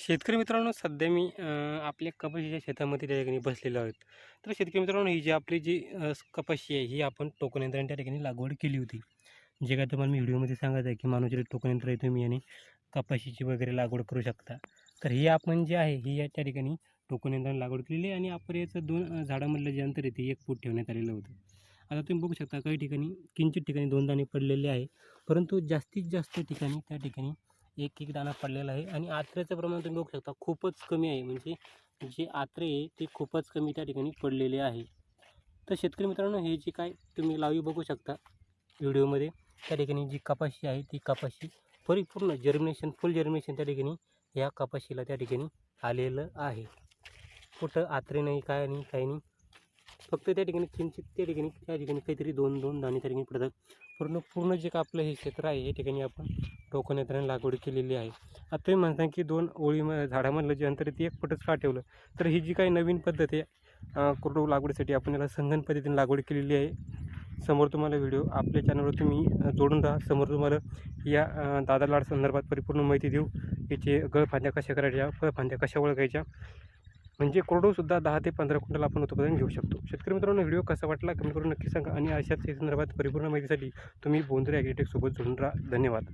शेतकरी मित्रांनो सध्या मी आपल्या कपाशीच्या शेतामध्ये त्या ठिकाणी बसलेलो आहोत तर शेतकरी मित्रांनो ही जी आपली जी कपाशी आहे ही आपण टोकन यंत्राने त्या ठिकाणी लागवड केली होती. जे काय तुम्हाला मी व्हिडिओमध्ये सांगत आहे की मानवचे टोकन यंत्र आहे तुम्ही आणि कपाशीची वगैरे लागवड करू शकता. तर ही आपण जे आहे ही या त्या ठिकाणी टोकन यंत्राने लागवड केलेली आहे आणि आपण याचं दोन झाडामधलं जे अंतर आहे ते एक फूट ठेवण्यात आलेलं होतं. आता तुम्ही बघू शकता काही ठिकाणी किंचित ठिकाणी दोन दाणे पडलेले आहे. परंतु जास्तीत जास्त ठिकाणी त्या ठिकाणी एक एक दाणा पडलेला आहे. आणि आत्र्याचं प्रमाण तुम्ही बघू शकता खूपच कमी आहे. म्हणजे जे आत्रे आहे ते खूपच कमी त्या ठिकाणी पडलेले आहे. तर शेतकरी मित्रांनो हे जे काय तुम्ही लावी बघू शकता व्हिडिओमध्ये त्या ठिकाणी जी कपाशी आहे ती कपाशी परिपूर्ण जर्मिनेशन फुल जर्मिनेशन त्या ठिकाणी या कपाशीला त्या ठिकाणी आलेलं आहे. कुठं आत्रे नाही काय नाही काही नाही. फक्त त्या ठिकाणी किंचित त्या ठिकाणी त्या ठिकाणी काहीतरी दोन दोन दाणे त्या ठिकाणी पडतात. पूर्ण पूर्ण जे का आपलं हे क्षेत्र आहे या ठिकाणी आपण टोकन यंत्राने लागवड केलेली आहे. आता तुम्ही म्हणता की दोन ओळी झाडामधलं जे अंतर ते एक पटच का ठेवलं? तर ही जी काही नवीन पद्धत आहे कोरडो लागवडीसाठी आपण याला संघन पद्धतीने लागवड केलेली आहे. समोर तुम्हाला व्हिडिओ आपल्या चॅनलवर तुम्ही जोडून राहा. समोर तुम्हाला या दादा लाड संदर्भात परिपूर्ण माहिती देऊ. याचे गळफांद्या कशा करायच्या फळफांद्या कशा ओळखायच्या म्हणजे कोरडोसुद्धा दहा ते पंधरा क्विंटल आपण उत्पादन घेऊ शकतो. शेतकरी मित्रांनो व्हिडिओ कसा वाटला कमेंट करून नक्की सांगा आणि अशाच संदर्भात परिपूर्ण माहितीसाठी तुम्ही बोंद्रे ॲग्रिटेक जोडून राहा. धन्यवाद.